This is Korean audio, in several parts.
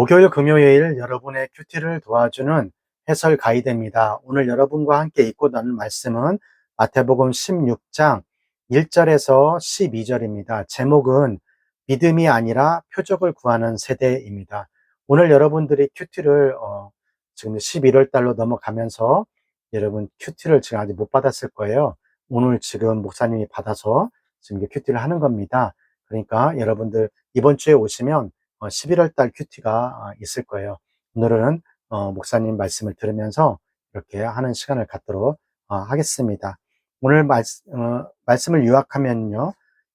목요일, 금요일 여러분의 큐티를 도와주는 해설 가이드입니다. 오늘 여러분과 함께 읽고 나눌 말씀은 마태복음 16장 1절에서 12절입니다. 제목은 믿음이 아니라 표적을 구하는 세대입니다. 오늘 여러분들이 큐티를 어, 지금 11월 달로 넘어가면서 여러분 큐티를 지금 아직 못 받았을 거예요. 오늘 지금 목사님이 받아서 지금 큐티를 하는 겁니다. 그러니까 여러분들 이번 주에 오시면 11월 어, 달 큐티가 어, 있을 거예요. 오늘은 어, 목사님 말씀을 들으면서 이렇게 하는 시간을 갖도록 하겠습니다. 오늘 말, 말씀을 요약하면요.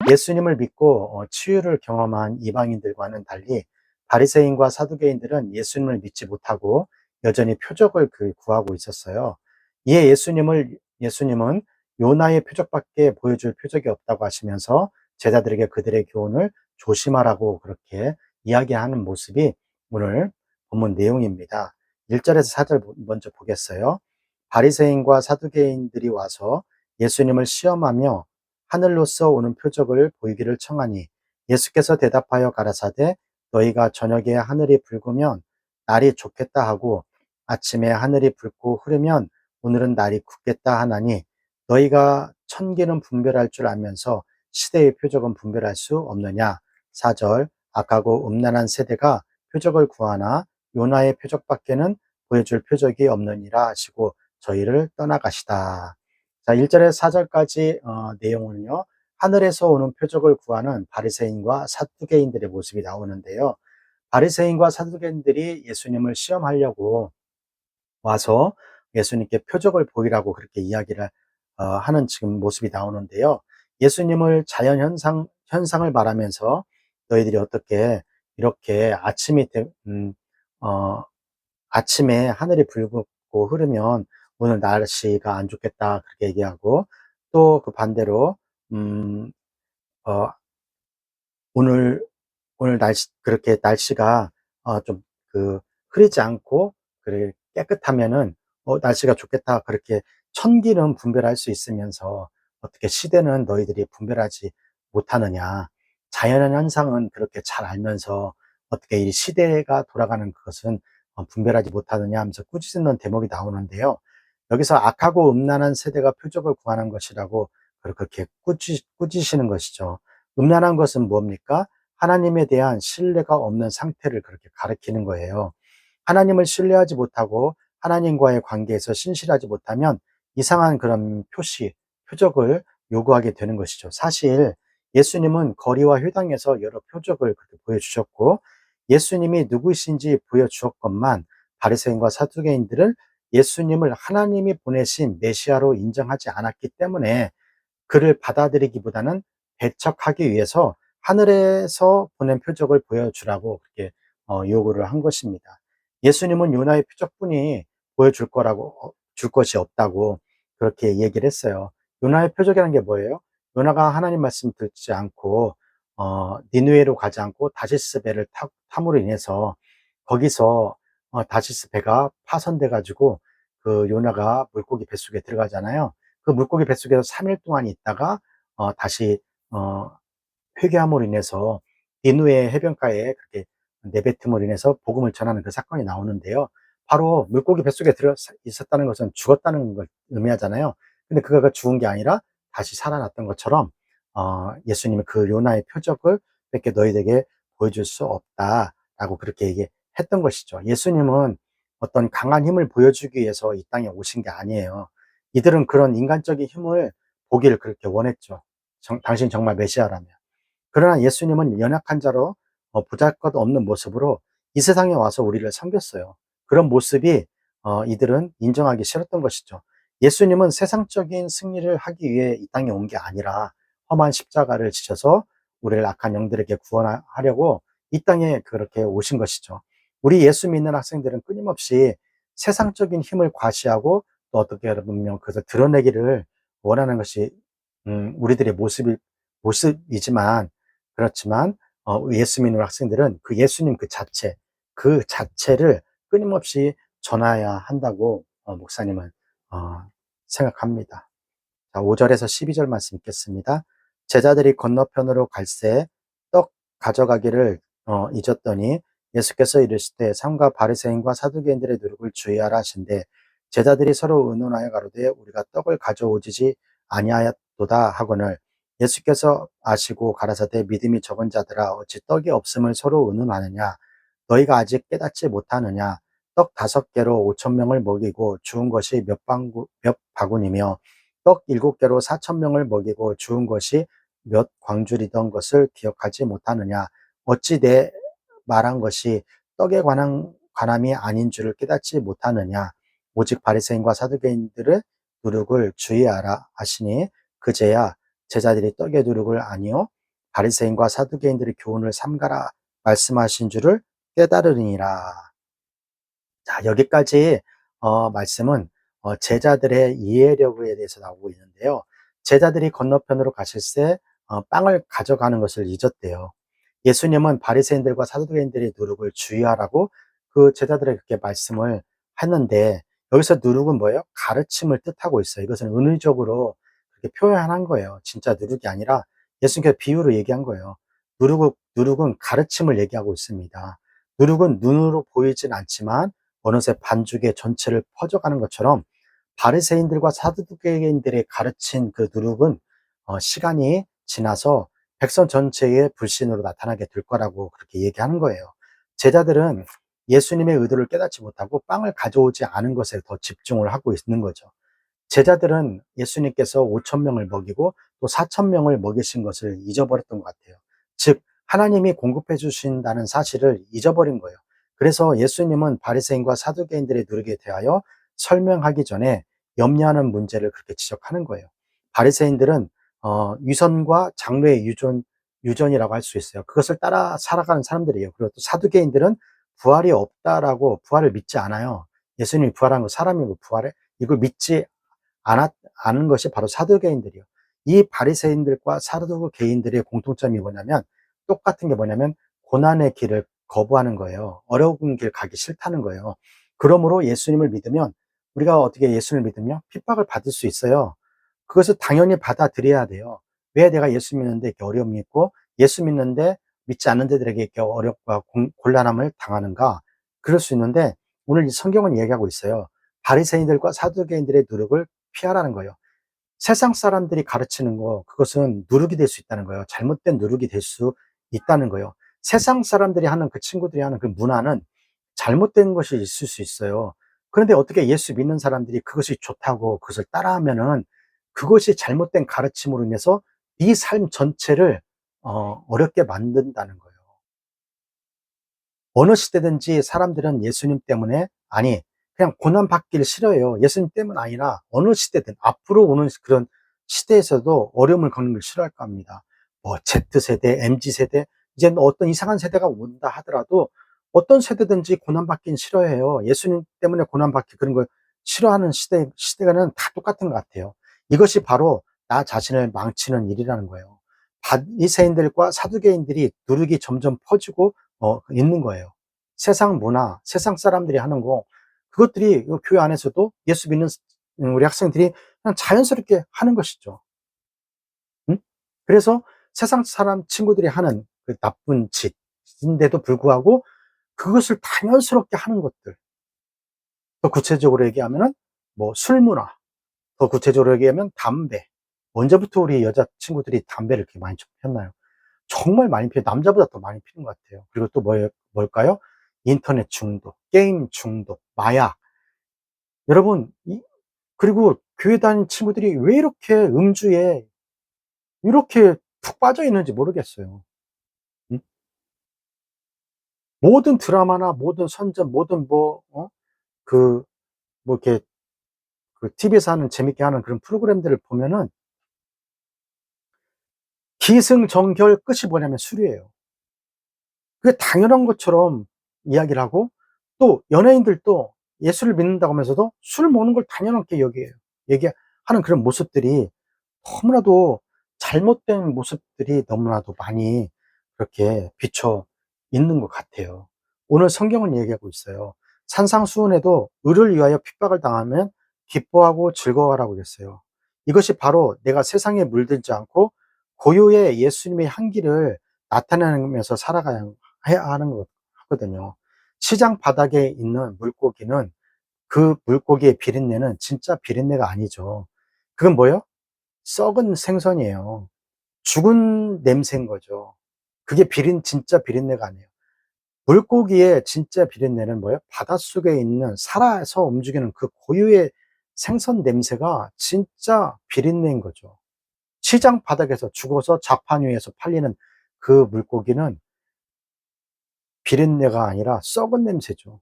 예수님을 믿고 치유를 경험한 이방인들과는 달리 바리새인과 사두개인들은 예수님을 믿지 못하고 여전히 표적을 그 구하고 있었어요. 이에 예수님을 예수님은 요나의 표적밖에 보여줄 표적이 없다고 하시면서 제자들에게 그들의 교훈을 조심하라고 그렇게 이야기하는 모습이 오늘 본문 내용입니다. 1절에서 4절 먼저 보겠어요. 바리새인과 사두개인들이 와서 예수님을 시험하며 하늘로서 오는 표적을 보이기를 청하니 예수께서 대답하여 가라사대 너희가 저녁에 하늘이 붉으면 날이 좋겠다 하고 아침에 하늘이 붉고 흐르면 오늘은 날이 굳겠다 하나니 너희가 천기는 분별할 줄 알면서 시대의 표적은 분별할 수 없느냐 4절 악하고 음란한 세대가 표적을 구하나 요나의 표적밖에는 보여줄 표적이 없느니라 하시고 저희를 떠나가시다. 자, 1절에서 4절까지 어, 내용은요. 하늘에서 오는 표적을 구하는 바리새인과 사두개인들의 모습이 나오는데요. 바리새인과 사두개인들이 예수님을 시험하려고 와서 예수님께 표적을 보이라고 그렇게 이야기를 어, 하는 지금 모습이 나오는데요. 예수님을 자연 현상 현상을 말하면서 너희들이 어떻게 이렇게 아침이 되, 음, 어, 아침에 하늘이 붉고 흐르면 오늘 날씨가 안 좋겠다 그렇게 얘기하고 또 그 반대로 음, 어, 오늘 오늘 날씨 그렇게 날씨가 어, 좀그 흐리지 않고 그래 깨끗하면은 어, 날씨가 좋겠다 그렇게 천기는 분별할 수 있으면서 어떻게 시대는 너희들이 분별하지 못하느냐 자연의 현상은 그렇게 잘 알면서 어떻게 이 시대가 돌아가는 것은 어, 분별하지 못하느냐 하면서 꾸짖는 대목이 나오는데요. 여기서 악하고 음란한 세대가 표적을 구하는 것이라고 그렇게 꾸짖, 꾸짖으시는 것이죠. 음란한 것은 뭡니까? 하나님에 대한 신뢰가 없는 상태를 그렇게 가리키는 거예요. 하나님을 신뢰하지 못하고 하나님과의 관계에서 신실하지 못하면 이상한 그런 표시, 표적을 요구하게 되는 것이죠. 사실 예수님은 거리와 회당에서 여러 표적을 보여주셨고 예수님이 누구이신지 보여주었건만 바리새인과 사두개인들은 예수님을 하나님이 보내신 메시아로 인정하지 않았기 때문에 그를 받아들이기보다는 배척하기 위해서 하늘에서 보낸 표적을 보여주라고 그렇게 어, 요구를 한 것입니다. 예수님은 요나의 표적뿐이 보여줄 거라고 어, 줄 것이 없다고 그렇게 얘기를 했어요. 요나의 표적이라는 게 뭐예요? 요나가 하나님 말씀 듣지 않고 어, 니누에로 가지 않고 다시스 배를 타, 탐으로 인해서 거기서 어, 다시스 배가 파손돼 가지고 그 요나가 물고기 뱃속에 들어가잖아요. 그 물고기 뱃속에서 3일 동안 있다가 어, 다시 어, 회개함으로 인해서 니누에 해변가에 그렇게 내뱉음으로 인해서 복음을 전하는 그 사건이 나오는데요. 바로 물고기 뱃속에 들어 있었다는 것은 죽었다는 걸 의미하잖아요. 근데 그가 죽은 게 아니라 다시 살아났던 것처럼 어, 예수님이 그 요나의 표적을 밖에 너희에게 보여줄 수 없다라고 그렇게 얘기했던 것이죠. 예수님은 어떤 강한 힘을 보여주기 위해서 이 땅에 오신 게 아니에요. 이들은 그런 인간적인 힘을 보기를 그렇게 원했죠. 정, 당신 정말 메시아라면. 그러나 예수님은 연약한 자로 어, 보잘것 없는 모습으로 이 세상에 와서 우리를 섬겼어요. 그런 모습이 어, 이들은 인정하기 싫었던 것이죠. 예수님은 세상적인 승리를 하기 위해 이 땅에 온 게 아니라 험한 십자가를 지셔서 우리를 악한 영들에게 구원하려고 이 땅에 그렇게 오신 것이죠. 우리 예수 믿는 학생들은 끊임없이 세상적인 힘을 과시하고 또 어떻게 보면 그것을 드러내기를 원하는 것이 음, 우리들의 모습이, 모습이지만 그렇지만 어, 예수 믿는 학생들은 그 예수님 그 자체 그 자체를 끊임없이 전해야 한다고 어, 목사님은 어, 생각합니다. 자, 5절에서 12절 말씀 읽겠습니다. 제자들이 건너편으로 갈새 떡 가져가기를 어, 잊었더니 예수께서 이르시되 삼가 바리새인과 사두개인들의 누룩을 주의하라 하신대 제자들이 서로 의논하여 가로되 우리가 떡을 가져오지 아니하였도다 하거늘 예수께서 아시고 가라사대 믿음이 적은 자들아 어찌 떡이 없음을 서로 의논하느냐 너희가 아직 깨닫지 못하느냐 떡 다섯 개로 오천 명을 먹이고 주운 것이 몇, 방구, 몇 바구니며 떡 일곱 개로 사천 명을 먹이고 주운 것이 몇 광줄이던 것을 기억하지 못하느냐 어찌 내 말한 것이 떡에 관한 관함이 아닌 줄을 깨닫지 못하느냐 오직 바리새인과 사두개인들의 누룩을 주의하라 하시니 그제야 제자들이 떡의 누룩을 아니요 바리새인과 사두개인들의 교훈을 삼가라 말씀하신 줄을 깨달으니라. 자 여기까지 어, 말씀은 어, 제자들의 이해력에 대해서 나오고 있는데요. 제자들이 건너편으로 가실 때 어, 빵을 가져가는 것을 잊었대요. 예수님은 바리새인들과 사두개인들의 누룩을 주의하라고 그 제자들에게 그렇게 말씀을 했는데 여기서 누룩은 뭐예요? 가르침을 뜻하고 있어요. 이것은 은의적으로 그렇게 표현한 거예요. 진짜 누룩이 아니라 예수님께서 비유로 얘기한 거예요. 누룩은, 누룩은 가르침을 얘기하고 있습니다. 누룩은 눈으로 보이진 않지만 어느새 반죽의 전체를 퍼져가는 것처럼 바리새인들과 사두개인들의 가르친 그 누룩은 어, 시간이 지나서 백성 전체의 불신으로 나타나게 될 거라고 그렇게 얘기하는 거예요. 제자들은 예수님의 의도를 깨닫지 못하고 빵을 가져오지 않은 것에 더 집중을 하고 있는 거죠. 제자들은 예수님께서 5천 명을 먹이고 또 4천 명을 먹이신 것을 잊어버렸던 것 같아요. 즉 하나님이 공급해 주신다는 사실을 잊어버린 거예요. 그래서 예수님은 바리새인과 사두개인들의 누르게 대하여 설명하기 전에 염려하는 문제를 그렇게 지적하는 거예요. 바리새인들은 어, 위선과 장래의 유전 유전이라고 할 수 있어요. 그것을 따라 살아가는 사람들이에요. 그리고 또 사두개인들은 부활이 없다라고 부활을 믿지 않아요. 예수님이 부활한 거 사람이고 부활해 이걸 믿지 않았, 않은 것이 바로 사두개인들이요. 이 바리새인들과 사두개인들의 공통점이 뭐냐면 똑같은 게 뭐냐면 고난의 길을 거부하는 거예요. 어려운 길 가기 싫다는 거예요. 그러므로 예수님을 믿으면 우리가 어떻게 예수님을 믿으면 핍박을 받을 수 있어요. 그것을 당연히 받아들여야 돼요. 왜 내가 예수 믿는데 이렇게 어려움이 있고 예수 믿는데 믿지 않는 데들에게 이렇게 어렵고 곤란함을 당하는가? 그럴 수 있는데 오늘 이 성경은 얘기하고 있어요. 바리새인들과 사두개인들의 누룩을 피하라는 거예요. 세상 사람들이 가르치는 거 그것은 누룩이 될 수 있다는 거예요. 잘못된 누룩이 될 수 있다는 거예요. 세상 사람들이 하는 그 친구들이 하는 그 문화는 잘못된 것이 있을 수 있어요. 그런데 어떻게 예수 믿는 사람들이 그것이 좋다고 그것을 따라하면은 그것이 잘못된 가르침으로 인해서 네삶 전체를 어, 어렵게 만든다는 거예요. 어느 시대든지 사람들은 예수님 때문에 아니 그냥 고난 받기를 싫어해요. 예수님 때문 아니라 어느 시대든 앞으로 오는 그런 시대에서도 어려움을 겪는 걸 싫어할 겁니다. 뭐 Z세대, MZ세대 이제 어떤 이상한 세대가 온다 하더라도 어떤 세대든지 고난 받기는 싫어해요. 예수님 때문에 고난 받기 그런 걸 싫어하는 시대 시대가는 다 똑같은 것 같아요. 이것이 바로 나 자신을 망치는 일이라는 거예요. 바리새인들과 사두개인들이 누룩이 점점 퍼지고 어, 있는 거예요. 세상 문화, 세상 사람들이 하는 거 그것들이 교회 안에서도 예수 믿는 우리 학생들이 그냥 자연스럽게 하는 것이죠. 응? 그래서 세상 사람 친구들이 하는 그 나쁜 짓인데도 불구하고 그것을 당연스럽게 하는 것들. 더 구체적으로 얘기하면은 뭐 술 문화, 더 구체적으로 얘기하면 담배. 언제부터 우리 여자친구들이 담배를 이렇게 많이 폈나요? 정말 많이 피요. 남자보다 더 많이 피는 것 같아요. 그리고 또 뭐, 뭘까요? 인터넷 중독, 게임 중독, 마약. 여러분, 이, 그리고 교회 다니는 친구들이 왜 이렇게 음주에 이렇게 푹 빠져 있는지 모르겠어요. 응? 모든 드라마나 모든 선전, 모든 뭐, 어? 그, 뭐 이렇게 그 TV에서 하는 재밌게 하는 그런 프로그램들을 보면은 기승전결 끝이 뭐냐면 술이에요. 그게 당연한 것처럼 이야기를 하고 또 연예인들도 예수를 믿는다고 하면서도 술 먹는 걸 당연하게 여기에요. 얘기하는 그런 모습들이 너무나도 잘못된 모습들이 너무나도 많이 그렇게 비춰 있는 것 같아요. 오늘 성경은 얘기하고 있어요. 산상수훈에도 을을 위하여 핍박을 당하면 기뻐하고 즐거워하라고 그랬어요. 이것이 바로 내가 세상에 물들지 않고 고유의 예수님의 향기를 나타내면서 살아가야 하는 것, 하거든요. 시장 바닥에 있는 물고기는 그 물고기의 비린내는 진짜 비린내가 아니죠. 그건 뭐예요? 썩은 생선이에요. 죽은 냄새인 거죠. 그게 비린, 진짜 비린내가 아니에요. 물고기의 진짜 비린내는 뭐예요? 바닷속에 있는 살아서 움직이는 그 고유의 생선 냄새가 진짜 비린내인 거죠. 시장 바닥에서 죽어서 자판 위에서 팔리는 그 물고기는 비린내가 아니라 썩은 냄새죠.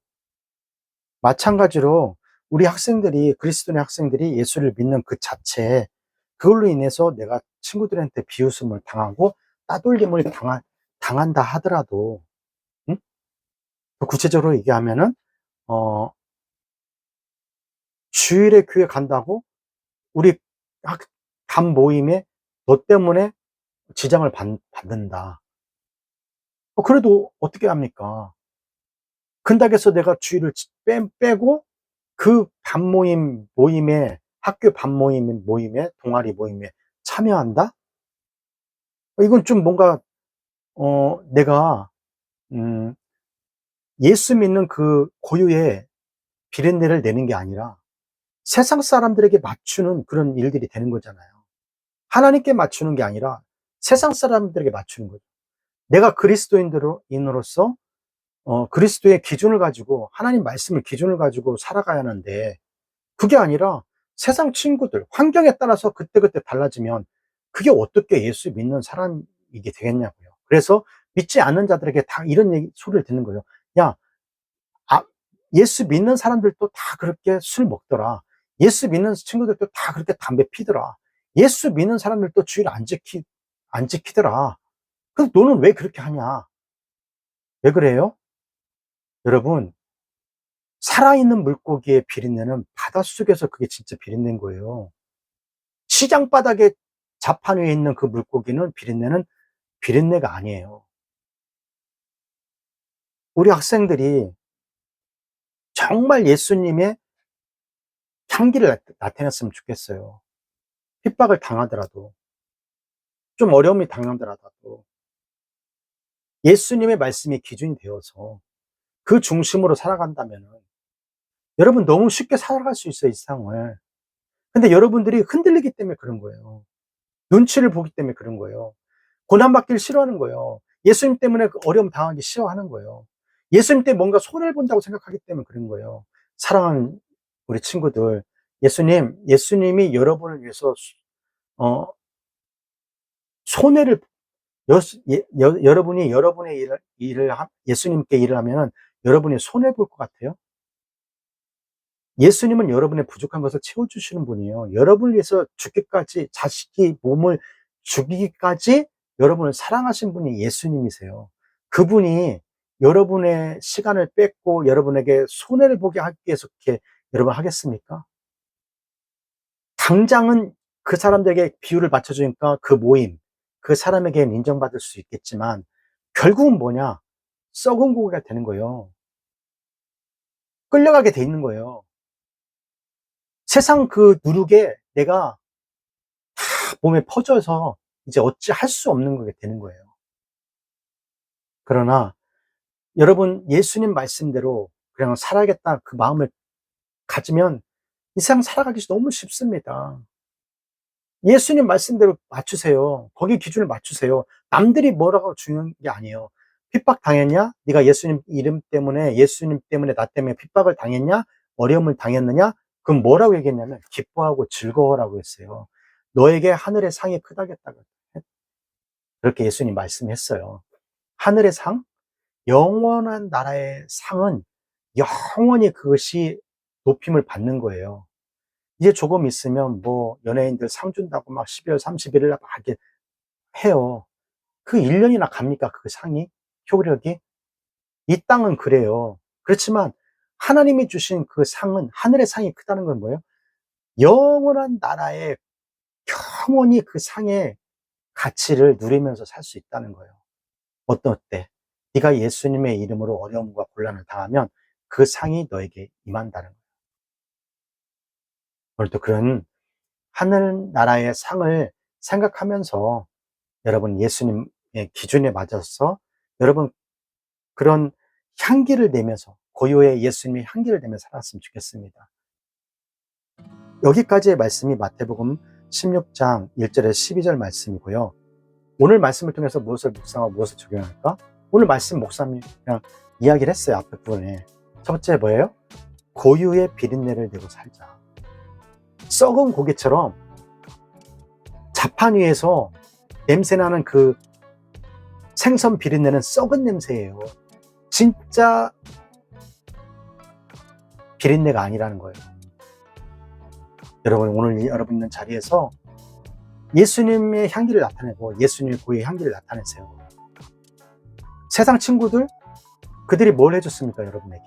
마찬가지로 우리 학생들이, 그리스도인의 학생들이 예수를 믿는 그 자체, 그걸로 인해서 내가 친구들한테 비웃음을 당하고 따돌림을 당한, 당한다 하더라도, 응? 구체적으로 얘기하면은, 어, 주일에 교회 간다고 우리 학, 단 모임에 너 때문에 지장을 받, 받는다. 어, 그래도 어떻게 합니까? 근닥에서 내가 주의를 빼, 빼고 그 반 모임 모임에 학교 반 모임 모임에 동아리 모임에 참여한다? 어, 이건 좀 뭔가 어 내가 음 예수 믿는 그 고유의 비린내를 내는 게 아니라 세상 사람들에게 맞추는 그런 일들이 되는 거잖아요. 하나님께 맞추는 게 아니라 세상 사람들에게 맞추는 거죠. 내가 그리스도인으로서 어, 그리스도의 기준을 가지고 하나님 말씀을 기준을 가지고 살아가야 하는데 그게 아니라 세상 친구들 환경에 따라서 그때그때 달라지면 그게 어떻게 예수 믿는 사람이게 되겠냐고요. 그래서 믿지 않는 자들에게 다 이런 얘기, 소리를 듣는 거예요. 야, 아, 예수 믿는 사람들도 다 그렇게 술 먹더라. 예수 믿는 친구들도 다 그렇게 담배 피더라. 예수 믿는 사람들도 주일 안 지키, 안 지키더라. 그래서 너는 왜 그렇게 하냐? 왜 그래요? 여러분, 살아있는 물고기의 비린내는 바닷속에서 그게 진짜 비린내인 거예요. 시장 바닥에 자판 위에 있는 그 물고기는 비린내는 비린내가 아니에요. 우리 학생들이 정말 예수님의 향기를 나타냈으면 좋겠어요. 핍박을 당하더라도, 좀 어려움이 당하더라도, 예수님의 말씀이 기준이 되어서 그 중심으로 살아간다면 여러분 너무 쉽게 살아갈 수 있어요, 이 세상을. 근데 여러분들이 흔들리기 때문에 그런 거예요. 눈치를 보기 때문에 그런 거예요. 고난받기를 싫어하는 거예요. 예수님 때문에 그 어려움 당하기 싫어하는 거예요. 예수님 때문에 뭔가 손해를 본다고 생각하기 때문에 그런 거예요. 사랑하는 우리 친구들, 예수님, 예수님이 여러분을 위해서, 어, 손해를, 여, 여, 여러분이 여러분의 일을, 일을, 예수님께 일을 하면은 여러분이 손해 볼 것 같아요? 예수님은 여러분의 부족한 것을 채워주시는 분이에요. 여러분을 위해서 죽기까지, 자식이 몸을 죽이기까지 여러분을 사랑하신 분이 예수님이세요. 그분이 여러분의 시간을 뺏고 여러분에게 손해를 보게 하기 위해서 그렇게 여러분 하겠습니까? 당장은 그 사람들에게 비율을 맞춰주니까 그 모임, 그 사람에게는 인정받을 수 있겠지만 결국은 뭐냐? 썩은 고기가 되는 거예요. 끌려가게 돼 있는 거예요. 세상 그 누룩에 내가 다 몸에 퍼져서 이제 어찌 할 수 없는 거게 되는 거예요. 그러나 여러분 예수님 말씀대로 그냥 살아야겠다 그 마음을 가지면 이 세상 살아가기 너무 쉽습니다. 예수님 말씀대로 맞추세요. 거기 기준을 맞추세요. 남들이 뭐라고 중요한 게 아니에요. 핍박 당했냐? 네가 예수님 이름 때문에 예수님 때문에 나 때문에 핍박을 당했냐? 어려움을 당했느냐? 그럼 뭐라고 얘기했냐면 기뻐하고 즐거워라고 했어요. 너에게 하늘의 상이 크다겠다고 그렇게 예수님 말씀했어요. 하늘의 상, 영원한 나라의 상은 영원히 그것이 높임을 받는 거예요. 이제 조금 있으면 뭐 연예인들 상 준다고 막 12월 31일 막 이렇게 해요. 그 1년이나 갑니까? 그 상이? 효력이? 이 땅은 그래요. 그렇지만 하나님이 주신 그 상은 하늘의 상이 크다는 건 뭐예요? 영원한 나라에 영원히 그 상의 가치를 누리면서 살 수 있다는 거예요. 어떤 때? 네가 예수님의 이름으로 어려움과 곤란을 당하면 그 상이 너에게 임한다는 거예요. 오늘도 그런 하늘나라의 상을 생각하면서 여러분 예수님의 기준에 맞아서 여러분 그런 향기를 내면서 고요의 예수님의 향기를 내면서 살았으면 좋겠습니다. 여기까지의 말씀이 마태복음 16장 1절에서 12절 말씀이고요. 오늘 말씀을 통해서 무엇을 묵상하고 무엇을 적용할까? 오늘 말씀 목사님이 그냥 이야기를 했어요. 앞에 부분에. 첫 번째 뭐예요? 고유의 비린내를 내고 살자. 썩은 고기처럼 자판 위에서 냄새나는 그 생선 비린내는 썩은 냄새예요. 진짜 비린내가 아니라는 거예요. 여러분, 오늘 여러분 있는 자리에서 예수님의 향기를 나타내고 예수님의 고유의 향기를 나타내세요. 세상 친구들, 그들이 뭘 해줬습니까, 여러분에게?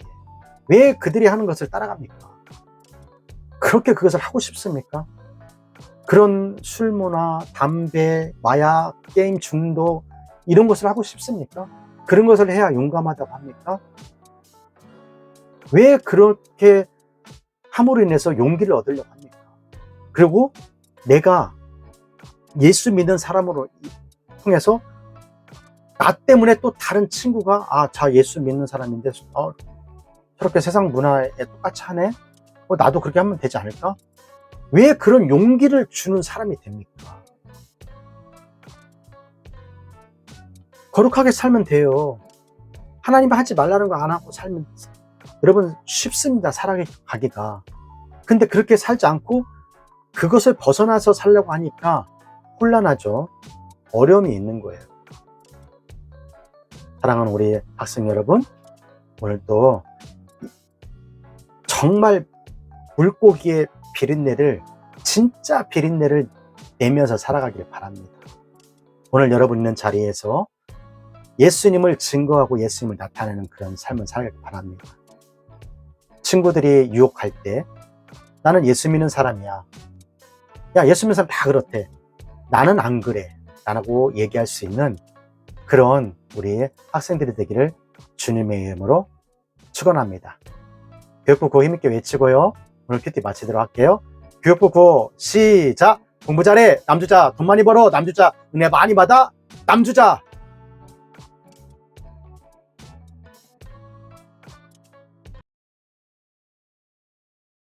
왜 그들이 하는 것을 따라갑니까? 그렇게 그것을 하고 싶습니까? 그런 술 문화, 담배, 마약, 게임 중독, 이런 것을 하고 싶습니까? 그런 것을 해야 용감하다고 합니까? 왜 그렇게 함으로 인해서 용기를 얻으려고 합니까? 그리고 내가 예수 믿는 사람으로 통해서 나 때문에 또 다른 친구가 아, 자 예수 믿는 사람인데 어, 저렇게 세상 문화에 똑같이 하네? 어, 나도 그렇게 하면 되지 않을까? 왜 그런 용기를 주는 사람이 됩니까? 거룩하게 살면 돼요. 하나님 하지 말라는 거 안 하고 살면 여러분 쉽습니다. 살아가기가. 근데 그렇게 살지 않고 그것을 벗어나서 살려고 하니까 혼란하죠. 어려움이 있는 거예요. 사랑하는 우리 학생 여러분, 오늘 또 정말 물고기의 비린내를 진짜 비린내를 내면서 살아가길 바랍니다. 오늘 여러분 있는 자리에서 예수님을 증거하고 예수님을 나타내는 그런 삶을 살길 바랍니다. 친구들이 유혹할 때 나는 예수 믿는 사람이야. 야, 예수 믿는 사람 다 그렇대. 나는 안 그래. 라고 얘기할 수 있는 그런 우리 학생들이 되기를 주님의 이름으로 축원합니다. 교육부 구호 힘있게 외치고요. 오늘 큐티 마치도록 할게요. 교육부 구호 시작! 공부 잘해! 남주자 돈 많이 벌어! 남주자 은혜 많이 받아! 남주자